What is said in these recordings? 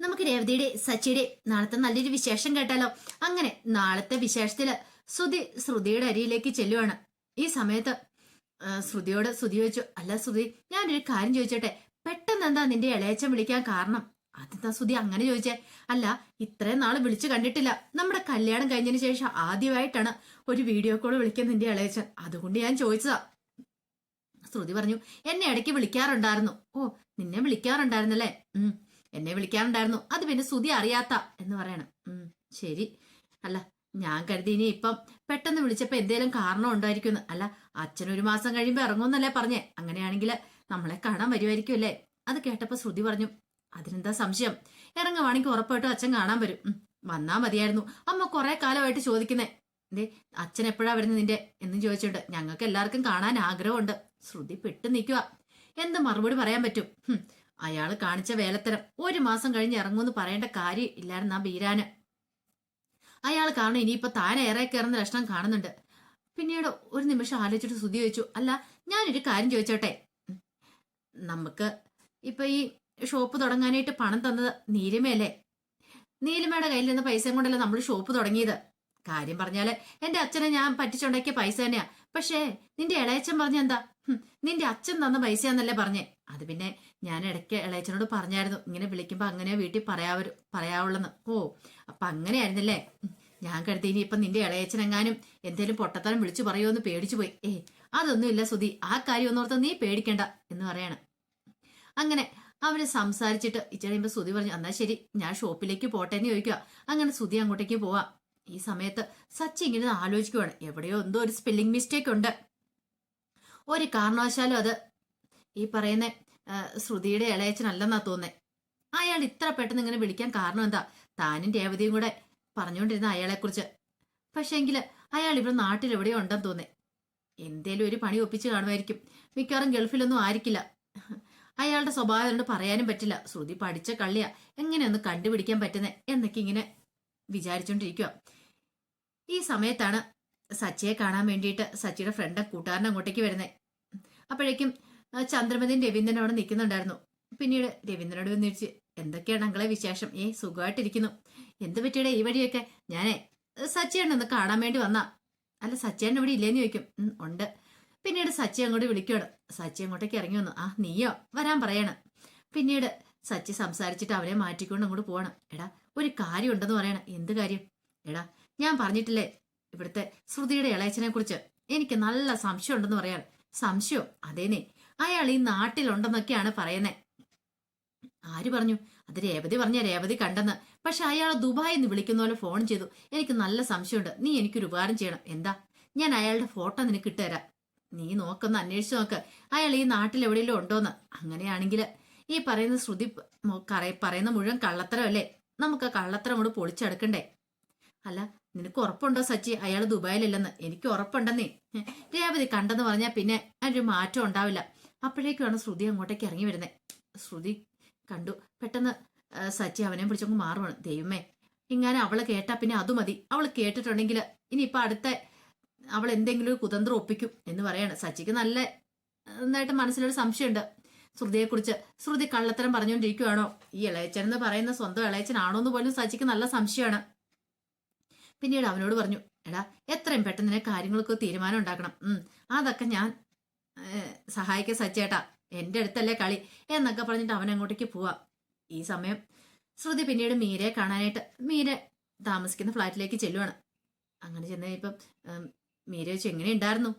നമുക്ക് രേവതിയുടെ സച്ചിയുടെ നാളത്തെ നല്ലൊരു വിശേഷം കേട്ടാലോ? അങ്ങനെ നാളത്തെ വിശേഷത്തിൽ ശ്രുതി ശ്രുതിയുടെ അരിയിലേക്ക് ചെല്ലുവാണ്. ഈ സമയത്ത് ശ്രുതിയോട് ശ്രുതി ചോദിച്ചു അല്ല ശ്രുതി ഞാനൊരു കാര്യം ചോദിച്ചോട്ടെ? പെട്ടെന്ന് എന്താ നിന്റെ ഇളയച്ചൻ വിളിക്കാൻ കാരണം? അതെന്താ ശ്രുതി അങ്ങനെ ചോദിച്ചേ? അല്ല ഇത്രയും നാൾ വിളിച്ചു കണ്ടിട്ടില്ല. നമ്മുടെ കല്യാണം കഴിഞ്ഞതിന് ശേഷം ആദ്യമായിട്ടാണ് ഒരു വീഡിയോ കോൾ വിളിക്കാൻ നിന്റെ ഇളയച്ചൻ അതുകൊണ്ട് ഞാൻ ചോദിച്ചതാ. ശ്രുതി പറഞ്ഞു എന്നെ ഇടയ്ക്ക് വിളിക്കാറുണ്ടായിരുന്നു. ഓ നിന്നെ വിളിക്കാറുണ്ടായിരുന്നല്ലേ? ഉം എന്നെ വിളിക്കാറുണ്ടായിരുന്നു. അത് പിന്നെ സുതി അറിയാത്ത എന്ന് പറയണം. ഉം ശരി. അല്ല ഞാൻ കരുതി ഇനി ഇപ്പം പെട്ടെന്ന് വിളിച്ചപ്പോ എന്തേലും കാരണം ഉണ്ടായിരിക്കുന്നു അല്ല അച്ഛൻ ഒരു മാസം കഴിയുമ്പോ ഇറങ്ങുമെന്നല്ലേ പറഞ്ഞേ. അങ്ങനെയാണെങ്കിൽ നമ്മളെ കാണാൻ വരുമായിരിക്കും അല്ലേ? അത് കേട്ടപ്പോ ശ്രുതി പറഞ്ഞു അതിനെന്താ സംശയം? ഇറങ്ങുവാണെങ്കിൽ ഉറപ്പായിട്ടും അച്ഛൻ കാണാൻ വരും. വന്നാ മതിയായിരുന്നു. അമ്മ കുറെ കാലമായിട്ട് ചോദിക്കുന്നേ എന്തേ അച്ഛൻ എപ്പോഴാ വരുന്നത് നിന്റെ? എന്നും ചോദിച്ചിട്ടുണ്ട്. ഞങ്ങൾക്ക് എല്ലാവർക്കും കാണാൻ ആഗ്രഹമുണ്ട്. ശ്രുതി പെട്ടു നിൽക്കുക എന്ത് മറുപടി പറയാൻ പറ്റും? ഹും, അയാൾ കാണിച്ച വേലത്തരം. ഒരു മാസം കഴിഞ്ഞ് ഇറങ്ങുമെന്ന് പറയേണ്ട കാര്യം ഇല്ലായിരുന്നു ആ ബീരാന്. അയാൾ കാരണം ഇനിയിപ്പോ താൻ ഏറെ കയറുന്ന ലക്ഷണം കാണുന്നുണ്ട്. പിന്നീട് ഒരു നിമിഷം ആലോചിച്ചിട്ട് സ്തുതി ചോദിച്ചു അല്ല ഞാനൊരു കാര്യം ചോദിച്ചോട്ടെ? നമുക്ക് ഇപ്പൊ ഈ ഷോപ്പ് തുടങ്ങാനായിട്ട് പണം തന്നത് നീലിമയല്ലേ? നീലിമയുടെ കയ്യിൽ നിന്ന് പൈസയും കൊണ്ടല്ലേ നമ്മൾ ഷോപ്പ് തുടങ്ങിയത്? കാര്യം പറഞ്ഞാൽ എന്റെ അച്ഛനെ ഞാൻ പറ്റിച്ചുണ്ടാക്കിയ പൈസ തന്നെയാ. പക്ഷേ നിന്റെ ഇളയച്ചൻ പറഞ്ഞെന്താ? നിന്റെ അച്ഛൻ തന്ന പൈസയാന്നല്ലേ പറഞ്ഞേ? അത് പിന്നെ ഞാൻ ഇടയ്ക്ക് ഇളയച്ചനോട് പറഞ്ഞായിരുന്നു ഇങ്ങനെ വിളിക്കുമ്പോൾ അങ്ങനെ വീട്ടിൽ പറയാവ പറയാവുള്ളെന്ന്. ഓ അപ്പം അങ്ങനെയായിരുന്നല്ലേ? ഞാൻ കരുതി ഇനി ഇപ്പം നിന്റെ ഇളയച്ചനെങ്ങാനും എന്തേലും പൊട്ടത്തരം വിളിച്ചു പറയുമോ പേടിച്ചു പോയി. ഏ അതൊന്നുമില്ല സുധി ആ കാര്യം ഒന്നോർത്ത് നീ പേടിക്കണ്ട എന്ന് പറയാണ്. അങ്ങനെ അവർ സംസാരിച്ചിട്ട് ഇച്ചിരി കഴിയുമ്പോ സുധി പറഞ്ഞു എന്നാ ശരി ഞാൻ ഷോപ്പിലേക്ക് പോട്ടെ എന്ന് ചോദിക്കുക അങ്ങനെ സുധി അങ്ങോട്ടേക്ക് പോവാം. ഈ സമയത്ത് സച്ചി ഇങ്ങനെ ആലോചിക്കുവാണ് എവിടെയോ എന്തോ ഒരു സ്പെല്ലിംഗ് മിസ്റ്റേക്ക് ഉണ്ട്. ഒരു കാരണവശാലും അത് ഈ പറയുന്ന ശ്രുതിയുടെ ഇളയച്ചനല്ലെന്നാ തോന്നേ അയാൾ ഇത്ര പെട്ടെന്ന് ഇങ്ങനെ വിളിക്കാൻ കാരണം എന്താ? താനും രേവതിയും കൂടെ പറഞ്ഞുകൊണ്ടിരുന്ന അയാളെക്കുറിച്ച്. പക്ഷേങ്കിൽ അയാൾ ഇവിടെ നാട്ടിൽ എവിടെയോ ഉണ്ടെന്ന് തോന്നേ എന്തേലും ഒരു പണി ഒപ്പിച്ച് കാണുമായിരിക്കും. മിക്കവാറും ഗൾഫിലൊന്നും ആയിരിക്കില്ല. അയാളുടെ സ്വഭാവം കൊണ്ട് പറയാനും പറ്റില്ല. ശ്രുതി പഠിച്ച കള്ളിയാ. എങ്ങനെയൊന്ന് കണ്ടുപിടിക്കാൻ പറ്റുന്നേ എന്നൊക്കെ ഇങ്ങനെ വിചാരിച്ചോണ്ടിരിക്കുക ഈ സമയത്താണ് സച്ചിയെ കാണാൻ വേണ്ടിയിട്ട് സച്ചിയുടെ ഫ്രണ്ട് കൂട്ടുകാരൻ അങ്ങോട്ടേക്ക് വരുന്നത് അപ്പോഴേക്കും ചന്ദ്രമതിയും രവീന്ദ്രനും അവിടെ നിൽക്കുന്നുണ്ടായിരുന്നു. പിന്നീട് രവീന്ദ്രനോട് വന്നിരിച്ച് എന്തൊക്കെയാണ് അങ്ങളെ വിശേഷം? ഏ സുഖമായിട്ടിരിക്കുന്നു. എന്ത് പറ്റിയുടെ ഈ വഴിയൊക്കെ? ഞാനേ സച്ചിയാണ് ഒന്ന് കാണാൻ വേണ്ടി വന്നാ. അല്ല സച്ചിയാണ് ഇവിടെ ഇല്ലേന്ന് ചോദിക്കും. ഉണ്ട്. പിന്നീട് സച്ചി അങ്ങോട്ട് വിളിക്കുകയാണ് സച്ചി അങ്ങോട്ടേക്ക് ഇറങ്ങി വന്നു. ആ നീയോ? വരാൻ പറയണം. പിന്നീട് സച്ചി സംസാരിച്ചിട്ട് അവനെ മാറ്റിക്കൊണ്ട് അങ്ങോട്ട് പോകണം എടാ ഒരു കാര്യം ഉണ്ടെന്ന് പറയണം. എന്ത് കാര്യം? എടാ ഞാൻ പറഞ്ഞിട്ടില്ലേ ഇവിടുത്തെ ശ്രുതിയുടെ ഇളയച്ചനെ കുറിച്ച് എനിക്ക് നല്ല സംശയം ഉണ്ടെന്ന് പറയാണ്. സംശയം? അതേനെ അയാൾ ഈ നാട്ടിലുണ്ടെന്നൊക്കെയാണ് പറയുന്നത് ആര് പറഞ്ഞു? അത് രേവതി പറഞ്ഞ രേവതി കണ്ടെന്ന്. പക്ഷെ അയാൾ ദുബായിൽ നിന്ന് വിളിക്കുന്ന പോലെ ഫോൺ ചെയ്തു. എനിക്ക് നല്ല സംശയമുണ്ട്. നീ എനിക്കൊരു ഉപകാരം ചെയ്യണം. എന്താ? ഞാൻ അയാളുടെ ഫോട്ടോ നിനക്ക് ഇട്ടുതരാം നീ നോക്കൊന്ന് അന്വേഷിച്ച് നോക്ക്. അയാൾ ഈ നാട്ടിൽ എവിടെയെങ്കിലും ഉണ്ടോന്ന്. അങ്ങനെയാണെങ്കിൽ ഈ പറയുന്ന ശ്രുതി പറയുന്ന മുഴുവൻ കള്ളത്തരമല്ലേ? നമുക്ക് ആ കള്ളത്തരം കൂടെ പൊളിച്ചെടുക്കണ്ടേ? അല്ല നിനക്ക് ഉറപ്പുണ്ടോ സച്ചി? അയാൾ ദുബായിലല്ലെന്ന്. എനിക്ക് ഉറപ്പുണ്ടെന്നേ. രേവതി കണ്ടെന്ന് പറഞ്ഞാൽ പിന്നെ അതിനൊരു മാറ്റം ഉണ്ടാവില്ല. അപ്പോഴേക്കുമാണ് ശ്രുതി അങ്ങോട്ടേക്ക് ഇറങ്ങി വരുന്നത് ശ്രുതി കണ്ടു. പെട്ടെന്ന് സച്ചി അവനെ പിടിച്ചങ്ങ് മാറുവാണ്. ദൈവമേ ഇങ്ങനെ അവളെ കേട്ടാ പിന്നെ അത് മതി. അവൾ കേട്ടിട്ടുണ്ടെങ്കിൽ ഇനിയിപ്പൊ അടുത്ത അവൾ എന്തെങ്കിലും ഒരു കുതന്ത്രം ഒപ്പിക്കും എന്ന് പറയാണ്. സച്ചിക്ക് നല്ല നന്നായിട്ട് മനസ്സിലൊരു സംശയമുണ്ട് ശ്രുതിയെക്കുറിച്ച്. ശ്രുതി കള്ളത്തരം പറഞ്ഞുകൊണ്ടിരിക്കുവാണോ? ഈ ഇളയച്ചൻ എന്ന് പറയുന്ന സ്വന്തം ഇളയച്ചനാണോ എന്ന് പോലും സച്ചിക്ക് നല്ല സംശയമാണ്. പിന്നീട് അവനോട് പറഞ്ഞു എടാ എത്രയും പെട്ടെന്ന് തന്നെ കാര്യങ്ങൾക്ക് തീരുമാനം ഉണ്ടാക്കണം. ഉം അതൊക്കെ ഞാൻ സഹായിക്കാം സച്ചേട്ടാ. എന്റെ അടുത്തല്ലേ കളി. എന്നൊക്കെ പറഞ്ഞിട്ട് അവൻ അങ്ങോട്ടേക്ക് പോവാം. ഈ സമയം ശ്രുതി പിന്നീട് മീരയെ കാണാനായിട്ട് മീര താമസിക്കുന്ന ഫ്ലാറ്റിലേക്ക് ചെല്ലുവാണ്. അങ്ങനെ ചെന്ന് ഇപ്പം മീര ചോദിച്ചു എങ്ങനെ ഉണ്ടായിരുന്നു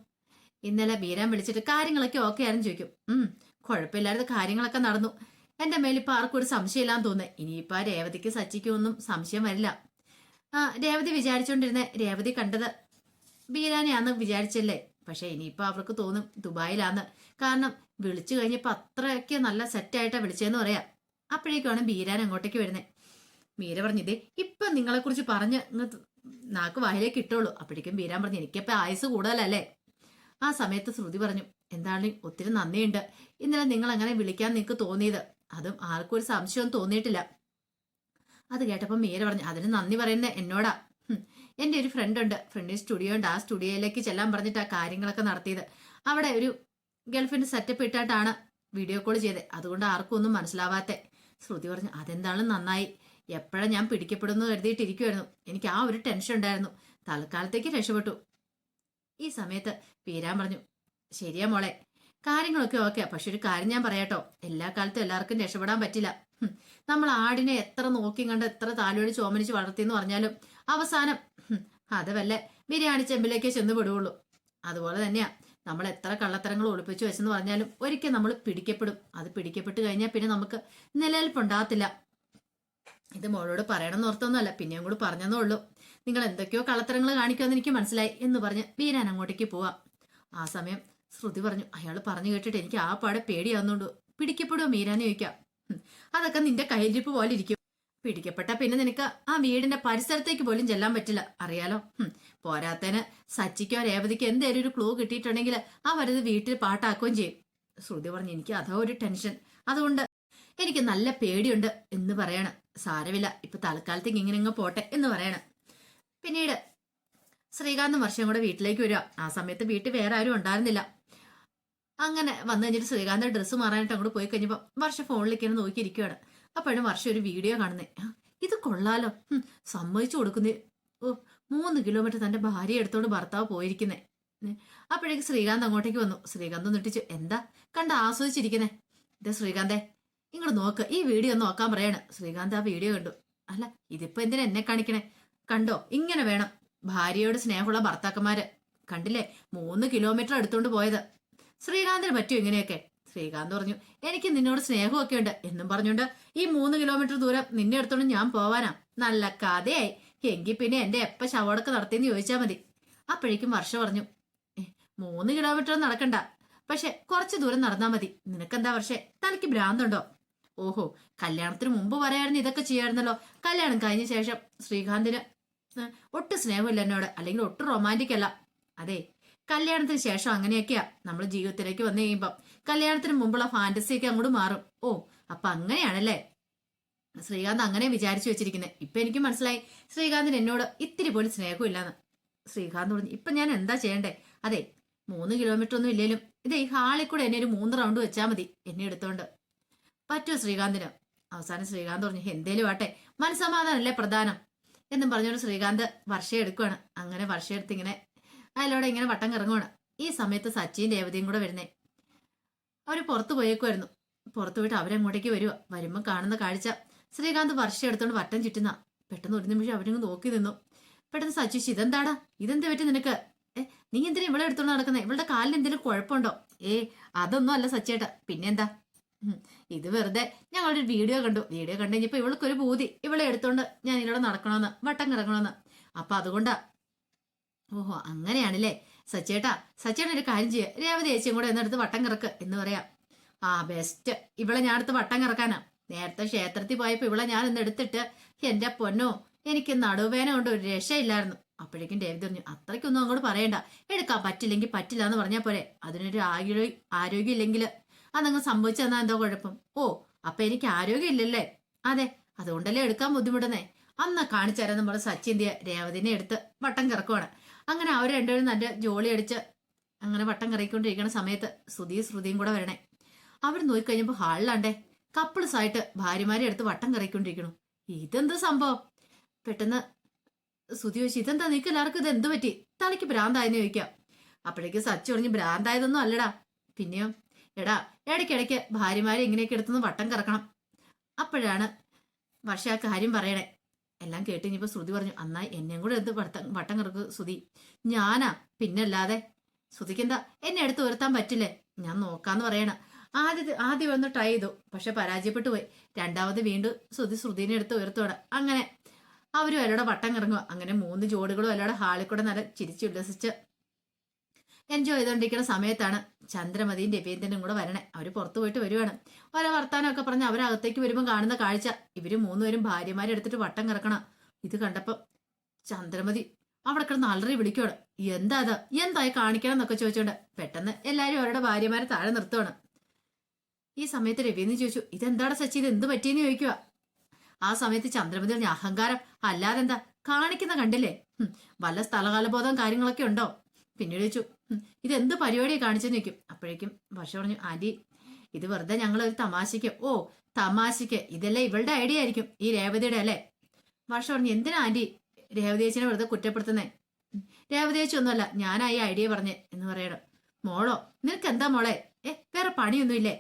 ഇന്നലെ മീരാൻ വിളിച്ചിട്ട് കാര്യങ്ങളൊക്കെ ഓക്കെ ആയിരുന്നു ചോദിക്കും. ഉം കുഴപ്പമില്ലായിരുന്നു കാര്യങ്ങളൊക്കെ നടന്നു. എന്റെ മേലിപ്പോ ആർക്കും ഒരു സംശയമില്ലാന്ന് തോന്നുന്നു. ഇനിയിപ്പോ ആ രേവതിക്ക് സച്ചിക്കും ഒന്നും സംശയം വരില്ല. ആ രേവതി വിചാരിച്ചോണ്ടിരുന്ന രേവതി കണ്ടത് ബീരാനെയാന്ന് വിചാരിച്ചല്ലേ? പക്ഷെ ഇനിയിപ്പോൾ അവർക്ക് തോന്നും ദുബായിലാന്ന്. കാരണം വിളിച്ചു കഴിഞ്ഞപ്പോൾ അത്രയൊക്കെ നല്ല സെറ്റായിട്ടാണ് വിളിച്ചതെന്ന് പറയാം. അപ്പോഴേക്കാണ് ബീരാൻ അങ്ങോട്ടേക്ക് വരുന്നത് മീര പറഞ്ഞത് ഇപ്പൊ നിങ്ങളെ കുറിച്ച് പറഞ്ഞ് നാക്ക് വായിലേക്ക് ഇട്ടോളൂ. അപ്പോഴേക്കും ബീരാൻ പറഞ്ഞു എനിക്കിപ്പോ ആയുസ് കൂടുതലല്ലേ? ആ സമയത്ത് ശ്രുതി പറഞ്ഞു എന്താണെങ്കിലും ഒത്തിരി നന്ദിയുണ്ട്. ഇന്നലെ നിങ്ങൾ അങ്ങനെ വിളിക്കാൻ നിങ്ങൾക്ക് തോന്നിയത്. അതും ആർക്കും ഒരു സംശയവും തോന്നിയിട്ടില്ല. അത് കേട്ടപ്പോൾ മീര പറഞ്ഞു അതിന് നന്ദി പറയുന്നത് എന്നോടാ. ഹും, എന്റെ ഒരു ഫ്രണ്ടുണ്ട് ഫ്രണ്ടിന് സ്റ്റുഡിയോ ഉണ്ട്. ആ സ്റ്റുഡിയോയിലേക്ക് ചെല്ലാൻ പറഞ്ഞിട്ട് ആ കാര്യങ്ങളൊക്കെ നടത്തിയത്. അവിടെ ഒരു ഗൾഫിന്റെ സെറ്റപ്പ് ഇട്ടിട്ടാണ് വീഡിയോ കോൾ ചെയ്തത്. അതുകൊണ്ട് ആർക്കും ഒന്നും മനസ്സിലാവാത്തെ. ശ്രുതി പറഞ്ഞു അതെന്താണ് നന്നായി. എപ്പോഴാ ഞാൻ പിടിക്കപ്പെടുന്നു കരുതിയിട്ടിരിക്കുമായിരുന്നു എനിക്ക് ആ ഒരു ടെൻഷൻ ഉണ്ടായിരുന്നു. തൽക്കാലത്തേക്ക് രക്ഷപ്പെട്ടു. ഈ സമയത്ത് പീരാൻ പറഞ്ഞു ശരിയാ മോളെ. കാര്യങ്ങളൊക്കെ ഓക്കെ. പക്ഷെ ഒരു കാര്യം ഞാൻ പറയാട്ടോ. എല്ലാ കാലത്തും എല്ലാവർക്കും രക്ഷപ്പെടാൻ പറ്റില്ല. നമ്മൾ ആടിനെ എത്ര നോക്കി കണ്ട് എത്ര താലോടി ചോമനിച്ച് വളർത്തിയെന്ന് പറഞ്ഞാലും അവസാനം അത് വല്ല ബിരിയാണി ചെമ്പിലേക്ക് ചെന്ന് പെടുകയുള്ളൂ അതുപോലെ തന്നെയാ. നമ്മൾ എത്ര കള്ളത്തരങ്ങൾ ഒളിപ്പിച്ചു വെച്ചെന്ന് പറഞ്ഞാലും ഒരിക്കൽ നമ്മൾ പിടിക്കപ്പെടും. അത് പിടിക്കപ്പെട്ട് കഴിഞ്ഞാൽ പിന്നെ നമുക്ക് നിലനിൽപ്പുണ്ടാകത്തില്ല. ഇത് മോളോട് പറയണമെന്ന് ഓർത്തൊന്നുമല്ല. പിന്നെയും കൂടി പറഞ്ഞതേ ഉള്ളൂ. നിങ്ങൾ എന്തൊക്കെയോ കള്ളത്തരങ്ങൾ കാണിക്കുമെന്ന് എനിക്ക് മനസ്സിലായി എന്ന് പറഞ്ഞ് വീരാൻ അങ്ങോട്ടേക്ക് പോവാം. ആ സമയം ശ്രുതി പറഞ്ഞു അയാൾ പറഞ്ഞു കേട്ടിട്ട് എനിക്ക് ആ പാടെ പേടിയാവുന്നുണ്ട്. പിടിക്കപ്പെടുമോ മീരാന്ന് ചോദിക്കാം. അതൊക്കെ നിന്റെ കയ്യിലിരിപ്പ് പോലെ ഇരിക്കും. പിടിക്കപ്പെട്ട പിന്നെ നിനക്ക് ആ വീടിന്റെ പരിസരത്തേക്ക് പോലും ചെല്ലാൻ പറ്റില്ല. അറിയാലോ? പോരാത്തേന് സച്ചിക്കോ രേവതിക്കോ എന്തേലും ഒരു ക്ലൂ കിട്ടിയിട്ടുണ്ടെങ്കിൽ അവരത് വീട്ടിൽ പാട്ടാക്കുകയും ചെയ്യും. ശ്രുതി പറഞ്ഞു എനിക്ക് അതോ ഒരു ടെൻഷൻ അതുകൊണ്ട് എനിക്ക് നല്ല പേടിയുണ്ട് എന്ന് പറയണം. സാരമില്ല. ഇപ്പൊ തൽക്കാലത്തേക്ക് ഇങ്ങനെ ഇങ്ങ് പോട്ടെ എന്ന് പറയണം. പിന്നീട് ശ്രീകാന്ത് വർഷം കൂടെ വീട്ടിലേക്ക് വരിക. ആ സമയത്ത് വീട്ടിൽ വേറെ ആരും ഉണ്ടായിരുന്നില്ല. അങ്ങനെ വന്നു കഴിഞ്ഞിട്ട് ശ്രീകാന്ത് ഡ്രസ്സ് മാറാനായിട്ട് അങ്ങോട്ട് പോയി കഴിഞ്ഞപ്പോൾ വർഷം ഫോണിലേക്ക് ഇങ്ങനെ നോക്കിയിരിക്കുകയാണ് അപ്പോഴും വർഷം ഒരു വീഡിയോ കാണുന്നേ. ഇത് കൊള്ളാലോ. സമ്മതിച്ചു കൊടുക്കുന്നേ. ഓ മൂന്ന് കിലോമീറ്റർ തന്റെ ഭാര്യ എടുത്തോണ്ട് ഭർത്താവ് പോയിരിക്കുന്നേ. അപ്പോഴേക്ക് ശ്രീകാന്ത് അങ്ങോട്ടേക്ക് വന്നു. ശ്രീകാന്ത് ഒന്നിട്ടിച്ചു എന്താ? കണ്ട് ആസ്വദിച്ചിരിക്കുന്നേ. ഇതേ ശ്രീകാന്തേ ഇങ്ങോട്ട് നോക്ക്. ഈ വീഡിയോ ഒന്ന് നോക്കാൻ പറയാണ്. ശ്രീകാന്ത് ആ വീഡിയോ കണ്ടു. അല്ല ഇതിപ്പോ എന്തിനാ എന്നെ കാണിക്കണേ? കണ്ടോ? ഇങ്ങനെ വേണം. ഭാര്യയോട് സ്നേഹമുള്ള ഭർത്താക്കന്മാര്. കണ്ടില്ലേ? മൂന്ന് കിലോമീറ്റർ എടുത്തോണ്ട് പോയത്. ശ്രീകാന്തിന് പറ്റും ഇങ്ങനെയൊക്കെ? ശ്രീകാന്ത് പറഞ്ഞു എനിക്ക് നിന്നോട് സ്നേഹമൊക്കെ ഉണ്ട് എന്നും പറഞ്ഞുകൊണ്ട് ഈ മൂന്ന് കിലോമീറ്റർ ദൂരം നിന്നെ എടുത്തോണ്ട് ഞാൻ പോവാനാ. നല്ല കഥയായി. എങ്കിൽ പിന്നെ എന്റെ എപ്പ ശവടക്ക് നടത്തിയെന്ന് ചോദിച്ചാൽ മതി. അപ്പോഴേക്കും വർഷ പറഞ്ഞു "ഏ, മൂന്ന് കിലോമീറ്റർ നടക്കണ്ട. പക്ഷെ കുറച്ച് ദൂരം നടന്നാ മതി. നിനക്കെന്താ വർഷേ? തനിക്ക് ഭ്രാന്തുണ്ടോ? ഓഹോ കല്യാണത്തിന് മുമ്പ് പറയായിരുന്നു ഇതൊക്കെ ചെയ്യായിരുന്നല്ലോ. കല്യാണം കഴിഞ്ഞ ശേഷം ശ്രീകാന്തിന് ഒട്ടും സ്നേഹമില്ല എന്നോട്. അല്ലെങ്കിൽ ഒട്ടും റൊമാന്റിക് അല്ല. അതെ കല്യാണത്തിന് ശേഷം അങ്ങനെയൊക്കെയാ നമ്മൾ ജീവിതത്തിലേക്ക് വന്നു കഴിയുമ്പം. കല്യാണത്തിന് മുമ്പുള്ള ഫാന്റസിയൊക്കെ അങ്ങോട്ട് മാറും. ഓ അപ്പൊ അങ്ങനെയാണല്ലേ? ശ്രീകാന്ത് അങ്ങനെ വിചാരിച്ചു വെച്ചിരിക്കുന്നത് ഇപ്പൊ എനിക്ക് മനസ്സിലായി. ശ്രീകാന്തിന് എന്നോട് ഇത്തിരി പോലും സ്നേഹമില്ലാന്ന്. ശ്രീകാന്ത് പറഞ്ഞു ഇപ്പൊ ഞാൻ എന്താ ചെയ്യണ്ടേ? അതെ മൂന്ന് കിലോമീറ്റർ ഒന്നും ഇല്ലേലും ഇത് ഈ ഹാളിൽ കൂടെ എന്നെ ഒരു മൂന്ന് റൗണ്ട് വെച്ചാൽ മതി എന്നെ എടുത്തോണ്ട്. പറ്റുമോ ശ്രീകാന്തിന്? അവസാനം ശ്രീകാന്ത് പറഞ്ഞു എന്തേലും ആട്ടെ മനസ്സമാധാനല്ലേ പ്രധാനം? എന്നും പറഞ്ഞുകൊണ്ട് ശ്രീകാന്ത് വർഷം എടുക്കുവാണ് അങ്ങനെ വർഷം എടുത്ത് ഇങ്ങനെ അയാളോടെ ഇങ്ങനെ വട്ടം കറങ്ങുവാണ്. ഈ സമയത്ത് സച്ചിൻ രേവതിയും കൂടെ വരുന്നേ. അവർ പുറത്തു പോയേക്കുമായിരുന്നു പുറത്തു പോയിട്ട് അവരങ്ങോട്ടേക്ക് വരിക വരുമ്പോൾ കാണുന്ന കാഴ്ച. ശ്രീകാന്ത് വർഷം എടുത്തോണ്ട് വട്ടം ചുറ്റുന്ന. പെട്ടെന്ന് ഒരു നിമിഷം അവരങ്ങ് നോക്കി നിന്നു. പെട്ടെന്ന് സച്ചി "ശ്ശ്, ഇതെന്താടാ? ഇതെന്ത് പറ്റി നിനക്ക്? ഏ നീ എന്തിനാ ഇവിടെ എടുത്തോണ്ട് നടക്കുന്നത് ഇവളുടെ കാലിൽ എന്തെങ്കിലും കുഴപ്പമുണ്ടോ? ഏ അതൊന്നും അല്ല സച്ചേട്ടാ പിന്നെന്താ? ഇത് വെറുതെ ഞങ്ങളൊരു വീഡിയോ കണ്ടു. വീഡിയോ കണ്ടു കഴിഞ്ഞപ്പോൾ ഇവൾക്കൊരു ബൂതി ഇവളെ എടുത്തോണ്ട് ഞാൻ ഇതിലൂടെ നടക്കണമെന്ന് വട്ടം കിടക്കണമെന്ന് അപ്പൊ അതുകൊണ്ടാ ഓഹോ അങ്ങനെയാണല്ലേ? സച്ചേട്ടാ സച്ചേട്ടൻ ഒരു കാര്യം ചെയ്യുക രേവതി ചേച്ചിയും കൂടെ എന്നെടുത്ത് വട്ടം കിറക്ക് എന്ന് പറയാം. ആ ബെസ്റ്റ് ഇവളെ ഞാൻ അടുത്ത് വട്ടം കിറക്കാനാ. നേരത്തെ ക്ഷേത്രത്തിൽ പോയപ്പോ ഇവളെ ഞാൻ ഇന്ന് എടുത്തിട്ട് എന്റെ പൊന്നോ എനിക്ക് നടുവേന കൊണ്ട് ഒരു രക്ഷയില്ലായിരുന്നു. അപ്പോഴേക്കും രേവതി പറഞ്ഞു അത്രയ്ക്കൊന്നും അങ്ങോട്ട് പറയണ്ട. എടുക്കാൻ പറ്റില്ലെങ്കിൽ പറ്റില്ല എന്ന് പറഞ്ഞാൽ പോരെ. അതിനൊരു ആരോഗ്യ ആരോഗ്യം ഇല്ലെങ്കിൽ അതങ്ങ് സംഭവിച്ചു എന്തോ കുഴപ്പം. ഓ അപ്പൊ എനിക്ക് ആരോഗ്യം ഇല്ലല്ലേ അതെ അതുകൊണ്ടല്ലേ എടുക്കാൻ ബുദ്ധിമുട്ടുന്നേ? അന്ന് കാണിച്ചാലും നമ്മൾ സച്ചിന്ത്യ രേവതിനെ എടുത്ത് വട്ടം കിറക്കുവാണ്. അങ്ങനെ അവർ രണ്ടുപേരും നല്ല ജോളി അടിച്ച് അങ്ങനെ വട്ടം കറിക്കൊണ്ടിരിക്കുന്ന സമയത്ത് ശ്രുതിയും ശ്രുതിയും കൂടെ വരണേ. അവർ നോക്കിക്കഴിഞ്ഞപ്പോൾ ഹാളിലാണ്ടേ കപ്പിൾസ് ആയിട്ട് ഭാര്യമാരെ അടുത്ത് വട്ടം കറിക്കൊണ്ടിരിക്കണു ഇതെന്ത് സംഭവം? പെട്ടെന്ന് ശ്രുതി ചോദിച്ചു ഇതെന്താ നിനക്ക് എല്ലാവർക്കും ഇത് എന്ത് പറ്റി? തലയ്ക്ക് ഭ്രാന്തായെന്ന് ചോദിക്കാം. അപ്പോഴേക്ക് സച്ചു പറഞ്ഞ് ഭ്രാന്തായതൊന്നും അല്ലടാ. പിന്നെയോ എടാ ഇടയ്ക്കിടയ്ക്ക് ഭാര്യമാരെ ഇങ്ങനെയൊക്കെ എടുത്തുനിന്ന് വട്ടം കറക്കണം. അപ്പോഴാണ് വർഷ ആ കാര്യം പറയണേ. എല്ലാം കേട്ട് ഇനിയിപ്പോ ശ്രുതി പറഞ്ഞു അന്നാ എന്നെയും കൂടെ എടുത്ത് വട്ടം വട്ടം കറക്ക് ശ്രുതി. ഞാനാ പിന്നല്ലാതെ. ശ്രുതിക്ക് എന്താ എന്നെ എടുത്ത് ഉയർത്താൻ പറ്റില്ലേ? ഞാൻ നോക്കാന്ന് പറയണ. ആദ്യ ആദ്യം ഒന്ന് ട്രൈ ചെയ്തു പക്ഷെ പരാജയപ്പെട്ടു പോയി. രണ്ടാമത് വീണ്ടും ശ്രുതി ശ്രുതിനെ എടുത്ത് ഉയർത്തുവാണ്. അങ്ങനെ അവരും അവരുടെ വട്ടം കിറങ്ങുക അങ്ങനെ മൂന്ന് ജോഡികളും അവരുടെ ഹാളിൽ കൂടെ നല്ല ചിരിച്ചുല്ലസിച്ച് എൻജോയ് ചെയ്തുകൊണ്ടിരിക്കുന്ന സമയത്താണ് ചന്ദ്രമതിയും രവീന്ദ്രനും കൂടെ വരണേ. അവർ പുറത്തു പോയിട്ട് വരുവാണ്. ഓരോ വർത്താനമൊക്കെ പറഞ്ഞ് അവരകത്തേക്ക് വരുമ്പോൾ കാണുന്ന കാഴ്ച. ഇവർ മൂന്നുപേരും ഭാര്യമാരെ എടുത്തിട്ട് വട്ടം കിറക്കണം. ഇത് കണ്ടപ്പോൾ ചന്ദ്രമതി അവിടെ കിടന്ന് അലറി വിളിക്കുവാണ്. എന്താ അത് എന്തായി കാണിക്കണം എന്നൊക്കെ ചോദിച്ചോണ്ട് പെട്ടെന്ന് എല്ലാവരും അവരുടെ ഭാര്യമാരെ താഴെ നിർത്തുവാണ്. ഈ സമയത്ത് രവീന്ദ്രൻ ചോദിച്ചു ഇതെന്താണ് സച്ചി? ഇത് എന്ത് പറ്റിയെന്ന് ചോദിക്കുക ആ സമയത്ത് ചന്ദ്രമതി അഹങ്കാരം. അല്ലാതെന്താ? കാണിക്കുന്ന കണ്ടില്ലേ? വല്ല സ്ഥലകാലബോധം കാര്യങ്ങളൊക്കെ ഉണ്ടോ? പിന്നീട് "ഹും, ഇതെന്ത് പരിപാടിയാണ് കാണിച്ചെന്ന് നിൽക്കും അപ്പോഴേക്കും വർഷ പറഞ്ഞു ആന്റി ഇത് വെറുതെ ഞങ്ങൾ ഒരു തമാശയ്ക്ക് ഓ തമാശയ്ക്ക് ഇതെല്ലാം ഇവളുടെ ഐഡിയ ആയിരിക്കും ഈ രേവതിയുടെ അല്ലേ? വർഷ പറഞ്ഞു എന്തിനാ ആന്റി രേവതി വെറുതെ കുറ്റപ്പെടുത്തുന്നേ? രേവതി ഒന്നുമല്ല ഞാനാ ഈ ഐഡിയ പറഞ്ഞേ എന്ന് പറയണം. മോളോ നിനക്ക് എന്താ മോളെ? ഏ വേറെ പണിയൊന്നുമില്ലേ?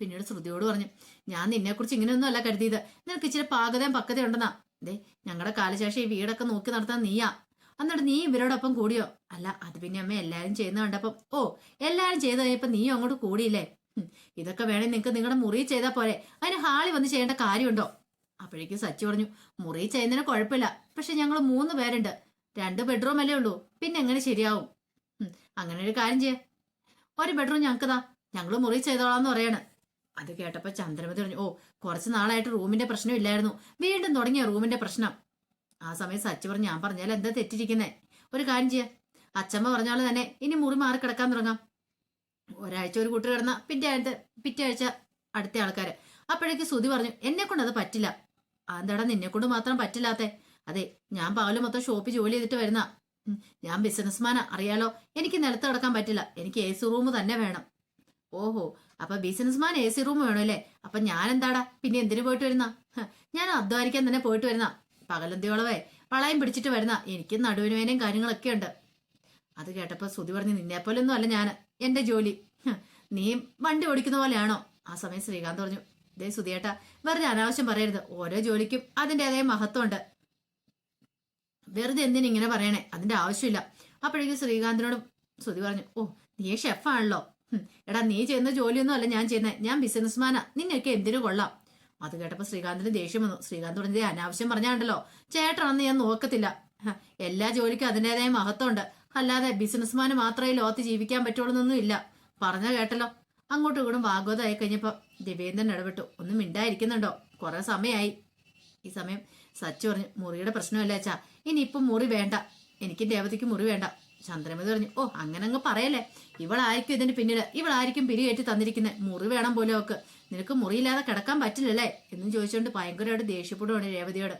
പിന്നീട് ശ്രുതിയോട് പറഞ്ഞു ഞാൻ നിന്നെക്കുറിച്ച് ഇങ്ങനെയൊന്നും അല്ല കരുതിയത്. നിനക്ക് ഇച്ചിരി പാകതയും പക്വതയും ഉണ്ടെന്നാ. ദേ ഞങ്ങളുടെ കാലശേഷം ഈ വീടൊക്കെ നോക്കി നടത്താൻ നീയാ. എന്നിട്ട് നീ ഇവരോടൊപ്പം കൂടിയോ? അല്ല അത് പിന്നെ അമ്മ എല്ലാവരും ചെയ്യുന്ന കണ്ടപ്പം ഓ എല്ലാവരും ചെയ്ത് കഴിഞ്ഞപ്പോൾ നീയും അങ്ങോട്ട് കൂടിയില്ലേ? ഇതൊക്കെ വേണേ നിങ്ങൾക്ക് നിങ്ങളുടെ മുറി ചെയ്താൽ പോലെ അതിന് ഹാളി വന്ന് ചെയ്യേണ്ട കാര്യമുണ്ടോ? അപ്പോഴേക്കും സച്ചി പറഞ്ഞു മുറി ചെയ്യുന്നതിന് കുഴപ്പമില്ല. പക്ഷെ ഞങ്ങൾ മൂന്ന് പേരുണ്ട്. രണ്ട് ബെഡ്റൂം അല്ലേ ഉള്ളൂ. പിന്നെ എങ്ങനെ ശരിയാവും? അങ്ങനെ ഒരു കാര്യം ചെയ്യാം. ഒരു ബെഡ്റൂം ഞങ്ങൾക്കതാ ഞങ്ങൾ മുറി ചെയ്തോളാന്ന് പറയാണ്. അത് കേട്ടപ്പോൾ ചന്ദ്രമതി പറഞ്ഞു ഓ കുറച്ച് നാളായിട്ട് റൂമിന്റെ പ്രശ്നം ഇല്ലായിരുന്നു. വീണ്ടും തുടങ്ങിയ റൂമിന്റെ പ്രശ്നം? ആ സമയം സച്ചി പറഞ്ഞു ഞാൻ പറഞ്ഞാൽ എന്താ തെറ്റിരിക്കുന്നേ? ഒരു കാര്യം ചെയ്യാം. അച്ചമ്മ പറഞ്ഞാൽ തന്നെ ഇനി മുറി മാറി കിടക്കാൻ തുടങ്ങാം. ഒരാഴ്ച ഒരു കൂട്ട് കിടന്ന പിറ്റേ ആഴ്ച പിറ്റേ ആഴ്ച അടുത്ത ആൾക്കാർ അപ്പോഴേക്ക് സുതി പറഞ്ഞു എന്നെ കൊണ്ട് അത് പറ്റില്ല. അതെന്താടാ നിന്നെ കൊണ്ട് മാത്രം പറ്റില്ലാത്തേ? അതെ ഞാൻ പാവൽ മൊത്തം ഷോപ്പിൽ ജോലി ചെയ്തിട്ട് വരുന്ന. ഞാൻ ബിസിനസ്മാനാ അറിയാലോ? എനിക്ക് നിലത്ത് കിടക്കാൻ പറ്റില്ല. എനിക്ക് എ സി റൂം തന്നെ വേണം. ഓഹോ അപ്പൊ ബിസിനസ്മാൻ എ സി റൂം വേണമല്ലേ? അപ്പൊ ഞാൻ എന്താടാ പിന്നെ എന്തിനു പോയിട്ട് വരുന്ന? ഞാൻ അധ്വാനിക്കാൻ തന്നെ പോയിട്ട് വരുന്ന. പകലന്തിയോളവേ? വളയം പിടിച്ചിട്ട് വരുന്ന എനിക്ക് നടുവിനുവേനയും കാര്യങ്ങളൊക്കെ ഉണ്ട് അത് കേട്ടപ്പോൾ ശ്രുതി പറഞ്ഞ് നിന്നെ പോലൊന്നും അല്ല ഞാൻ എന്റെ ജോലി. നീ വണ്ടി ഓടിക്കുന്ന പോലെയാണോ? ആ സമയം ശ്രീകാന്ത് പറഞ്ഞു ദേ സുധിയേട്ടാ വെറുതെ അനാവശ്യം പറയരുത്. ഓരോ ജോലിക്കും അതിന്റെതായ മഹത്വമുണ്ട്. വെറുതെ എന്തിനിങ്ങനെ പറയണേ? അതിന്റെ ആവശ്യമില്ല. അപ്പോഴേക്കും ശ്രീകാന്തിനോട് ശ്രുതി പറഞ്ഞു ഓ നീ ഷെഫാണല്ലോ. എടാ നീ ചെയ്യുന്ന ജോലിയൊന്നും അല്ല ഞാൻ ചെയ്യുന്നത് ഞാൻ ബിസിനസ്മാനാ. നിന്നൊക്കെ എന്തിനു കൊള്ളാം? അത് കേട്ടപ്പോ ശ്രീകാന്തിന് ദേഷ്യം വന്നു. ശ്രീകാന്ത് പറഞ്ഞത് അനാവശ്യം പറഞ്ഞാണ്ടല്ലോ. ചേട്ടനാണെന്ന് ഞാൻ നോക്കത്തില്ല. എല്ലാ ജോലിക്കും അതിന്റെതായ മഹത്വമുണ്ട്. അല്ലാതെ ബിസിനസ്മാന് മാത്രമേ ലോകത്ത് ജീവിക്കാൻ പറ്റുള്ളൂ ഇല്ല. പറഞ്ഞ കേട്ടല്ലോ. അങ്ങോട്ടും ഇങ്ങോട്ടും വാഗ്വതമായി കഴിഞ്ഞപ്പോ ദിവേന്ദ്രൻ ഇടപെട്ടു. ഒന്നും മിണ്ടായിരിക്കുന്നുണ്ടോ? കുറെ സമയമായി ഈ സമയം സച്ചു പറഞ്ഞു മുറിയുടെ പ്രശ്നമല്ല അച്ഛാ. ഇനി ഇപ്പം മുറി വേണ്ട. എനിക്ക് ദേവതയ്ക്ക് മുറി വേണ്ട. ചന്ദ്രമതി പറഞ്ഞു ഓ അങ്ങനെ അങ്ങ് പറയല്ലേ? ഇവളായിരിക്കും ഇതിന് പിന്നിൽ ഇവളായിരിക്കും പിരികേറ്റി തന്നിരിക്കുന്നത് മുറി വേണം പോലും ഒക്കെ നിനക്ക് മുറിയില്ലാതെ കിടക്കാൻ പറ്റില്ലല്ലേ? എന്നും ചോദിച്ചുകൊണ്ട് ഭയങ്കരമായിട്ട് ദേഷ്യപ്പെടുവാണ് രേവതിയോട്.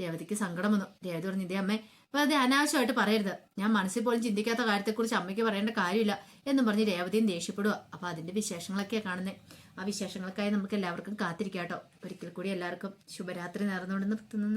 രേവതിക്ക് സങ്കടം വന്നു. രേവതി പറഞ്ഞു ഇതേ അമ്മേ വെറുതെ അനാവശ്യമായിട്ട് പറയരുത്. ഞാൻ മനസ്സിൽ പോലും ചിന്തിക്കാത്ത കാര്യത്തെക്കുറിച്ച് അമ്മയ്ക്ക് പറയേണ്ട കാര്യമില്ല എന്നും പറഞ്ഞ് രേവതിയും ദേഷ്യപ്പെടുക അപ്പൊ അതിന്റെ വിശേഷങ്ങളൊക്കെയാണ് കാണുന്നത് ആ വിശേഷങ്ങൾക്കായി നമുക്ക് എല്ലാവർക്കും കാത്തിരിക്കാട്ടോ. ഒരിക്കൽ കൂടി എല്ലാവർക്കും ശുഭരാത്രി നേർന്നുകൊണ്ട് നിർത്തുന്നു